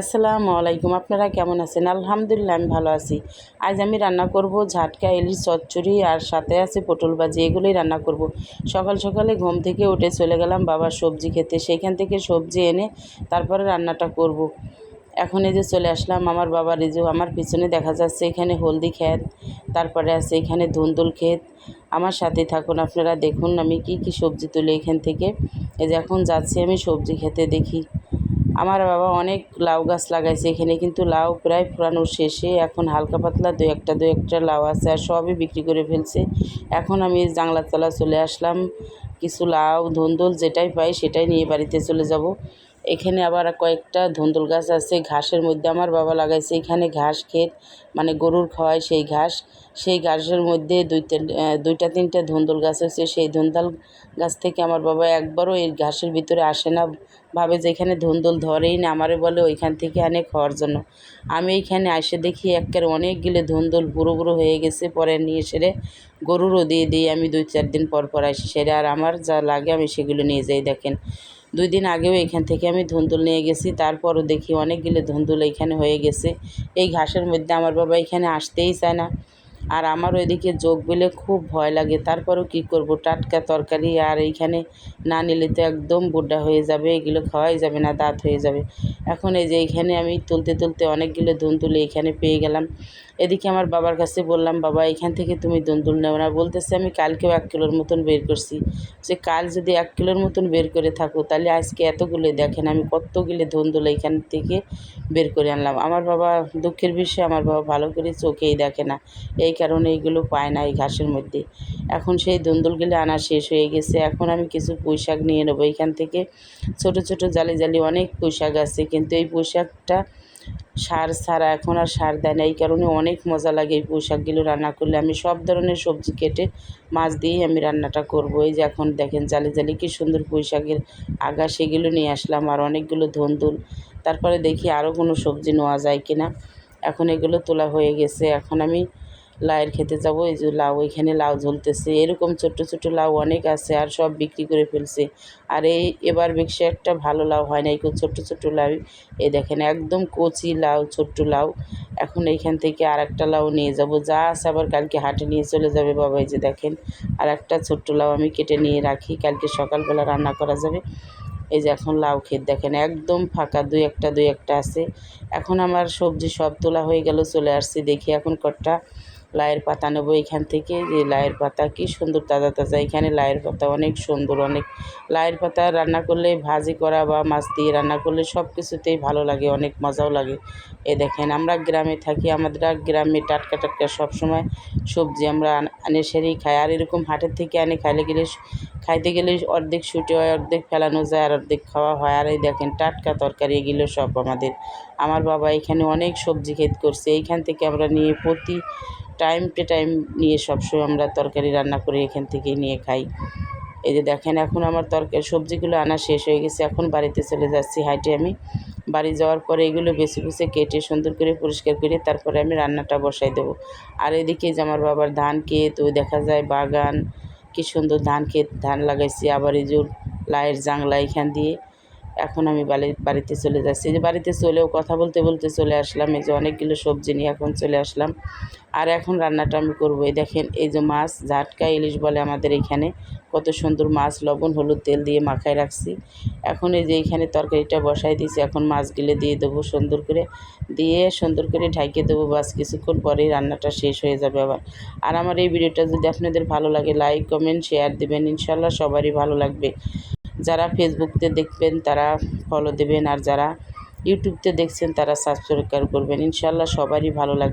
আসসালামু আলাইকুম, আপনারা কেমন আছেন? আলহামদুলিল্লাহ, আমি ভালো আছি। আজ আমি রান্না করব ঝাটকা, ইলিশ, চচ্চড়ি আর সাথে আছে পটল ভাজি, এগুলোই রান্না করব। সকাল সকালে ঘুম থেকে উঠে চলে গেলাম বাবার সবজি খেতে। সেইখান থেকে সবজি এনে তারপরে রান্নাটা করব। এখন এই যে চলে আসলাম আমার বাবার, এই যে আমার পিছনে দেখা যাচ্ছে এখানে হলদি ক্ষেত, তারপরে আছে এখানে ধুন্দুল ক্ষেত। আমার সাথে থাকুন, আপনারা দেখুন আমি কি কি সবজি তুলি এখান থেকে। এই যে এখন যাচ্ছি আমি সবজি খেতে দেখি। আমার বাবা অনেক লাউ গাছ লাগাইছে এখানে, কিন্তু লাউ প্রায় ফুরানোর শেষে। এখন হালকা পাতলা দু একটা দু একটা লাউ আছে আর সবই বিক্রি করে ফেলছে। এখন আমি জাংলা তলা চলে আসলাম। কিছু লাউ, ধুন্দুল যেটাই পাই সেটাই নিয়ে বাড়িতে চলে যাব। এখানে আবার কয়েকটা ধুন্দুল গাছ আছে, ঘাসের মধ্যে আমার বাবা লাগাইছে। এখানে ঘাস ক্ষেত মানে গরুর খাওয়ায় সেই ঘাস। সেই ঘাসের মধ্যে দুইটা দুইটা, তিনটা ধুন্দুল গাছ হচ্ছে সেই ধুন্দুল গাছ থেকে আমার বাবা একবারও এই ঘাসের ভিতরে আসে না। ভাবে যে এখানে ধুন্দুল ধরেই না, আমারে বলে ওইখান থেকে আনে খাওয়ার জন্য। আমি এইখানে এসে দেখি একের অনেকগুলো ধুন্দুল বুড়ো বুড়ো হয়ে গেছে, পরে নিয়ে সেরে গরুরও দিয়ে দিই। আমি দুই, চার দিন পর পর আসি সেরে, আর আমার যা লাগে আমি সেগুলো নিয়ে যাই, দেখেন। দুই দিন আগেও এখান থেকে আমি ধুন্দুল নিয়ে গেছি, তারপরও দেখি অনেকগুলো ধুন্দুল এখানে হয়ে গেছে। এই ঘাসের মধ্যে আমার বাবা এখানে আসতেই চায় না। আর আমার ওইদিকে যোগ বিলে খুব ভয় লাগে। তারপরেও কী করব? টাটকা তরকারি আর এইখানে না নিলে তো একদম বুড্ডা হয়ে যাবে। এগুলো খাওয়াই যাবে না, দাঁত হয়ে যাবে। এখন এই যে এইখানে আমি তুলতে তুলতে অনেকগুলো তুলে এখানে পেয়ে গেলাম। এদিকে আমার বাবার কাছে বললাম, বাবা, এখান থেকে তুমি দুন্দুল নেও না। বলতেছে, আমি কালকেও এক কিলোর মতন বের করছি। যে কাল যদি এক কিলোর মতন বের করে থাকো, তাহলে আজকে এতগুলো দেখেন, আমি কতগুলো ধুন্দুল এখান থেকে বের করে আনলাম। আমার বাবা দুঃখের বিষয়ে, আমার বাবা ভালো করে চোখেই দেখে না। এই কারণে এইগুলো পায় না এই ঘাসের মধ্যে। এখন সেই দুন্দুলগুলো আনা শেষ হয়ে গেছে। এখন আমি কিছু পুঁই শাক নিয়ে নেব। এখান থেকে ছোট ছোট জালি জালি অনেক পুঁই শাক আছে, কিন্তু এই পুঁই শাকটা সার ছাড়া এখন আর সার দেয় না। এই কারণে অনেক মজা লাগে এই পোশাকগুলো রান্না করলে। আমি সব ধরনের সবজি কেটে মাছ দিয়েই আমি রান্নাটা করব। এই যে এখন দেখেন জালি জালি কী সুন্দর পুঁইশাকের আগা সেগুলো নিয়ে আসলাম আর অনেকগুলো ধন্দুল। তারপরে দেখি আরও কোনো সবজি নেওয়া যায় কি না এখন এগুলো তোলা হয়ে গেছে। এখন আমি লাউয়ের খেতে যাব, এই যে লাউ, এখানে লাউ ঝুলতেছে। এরকম ছোট্ট ছোট্ট লাউ অনেক আছে আর সব বিক্রি করে ফেলছে। আর এই এবার বেশি একটা ভালো লাউ হয় না, এই ছোট্ট ছোট্ট লাউ। এই দেখেন, একদম কচি লাউ, ছোট্ট লাউ। এখন এইখান থেকে আর একটা লাউ নিয়ে যাব। যা আছে আবার কালকে হাটে নিয়ে চলে যাবে বাবা, এই যে দেখেন। আর একটা ছোট্ট লাউ আমি কেটে নিয়ে রাখি, কালকে সকালবেলা রান্না করা যাবে। এই যে এখন লাউ ক্ষেত, দেখেন, একদম ফাঁকা, দুই একটা দুই একটা আছে। এখন আমার সবজি সব তোলা হয়ে গেল, চলে আসছি, দেখি এখন কটা লায়ের পাতা নেব এখান থেকে। যে লায়ের পাতা কি সুন্দর তাজা তাজা। এখানে লায়ের পাতা অনেক সুন্দর, অনেক লায়ের পাতা রান্না করলে ভাজি করা বা মাছ দিয়ে রান্না করলে সব কিছুতেই ভালো লাগে, অনেক মজাও লাগে। এ দেখেন, আমরা গ্রামে থাকি, আমাদের গ্রামে টাটকা টাটকা সবসময় সবজি আমরা আনে সেরেই খাই। আর এরকম হাটের থেকে আনে খাইলে গেলে খাইতে গেলে অর্ধেক ছুটে হয়, অর্ধেক ফেলানো যায় আর অর্ধেক খাওয়া হয়। আর এই দেখেন, টাটকা তরকারি এগুলো সব আমাদের। আমার বাবা এখানে অনেক সবজি ক্ষেত করছে। এইখান থেকে আমরা নিয়ে প্রতি টাইম টু টাইম নিয়ে সবসময় আমরা তরকারি রান্না করে এখান থেকেই নিয়ে খাই। এই যে দেখেন, এখন আমার তরকারি সবজিগুলো আনা শেষ হয়ে গেছে। এখন বাড়িতে চলে যাচ্ছি হাইটে আমি। বাড়ি যাওয়ার পরে এগুলো বেছে বেছে কেটে সুন্দর করে পরিষ্কার করে তারপরে আমি রান্নাটা বসাই দেবো। আর এদিকে যে আমার বাবার ধান ক্ষেত, ওই দেখা যায় বাগান, কি সুন্দর ধান ক্ষেত, ধান লাগাইছি। আবার এই যে লাইয়ের জাংলা এখান দিয়ে এখন আমি বাড়ি বাড়িতে চলে যাচ্ছি। যে বাড়িতে চলেও কথা বলতে বলতে চলে আসলাম। এই যে অনেকগুলো সবজি নিয়ে এখন চলে আসলাম। আর এখন রান্নাটা আমি করব। এই দেখেন, এই যে মাছ, ঝাটকা ইলিশ বলে আমাদের এখানে। কত সুন্দর মাছ, লবণ, হলুদ, তেল দিয়ে মাখায় রাখছি। এখন এই যে এইখানে তরকারিটা বসাই দিয়েছি। এখন মাছগুলো দিয়ে দেবো সুন্দর করে। দিয়ে সুন্দর করে ঢাইকে দেবো বাস। কিছুক্ষণ পরেই রান্নাটা শেষ হয়ে যাবে আবার। আর আমার এই ভিডিওটা যদি আপনাদের ভালো লাগে, লাইক, কমেন্ট, শেয়ার দেবেন। ইনশাল্লাহ সবারই ভালো লাগবে। যারা ফেসবুকতে দেখবেন তারা ফলো দেবেন আর যারা ইউটিউবতে দেখছেন তারা সাবস্ক্রাইব করবেন। ইনশাল্লাহ সবারই ভালো লাগবে।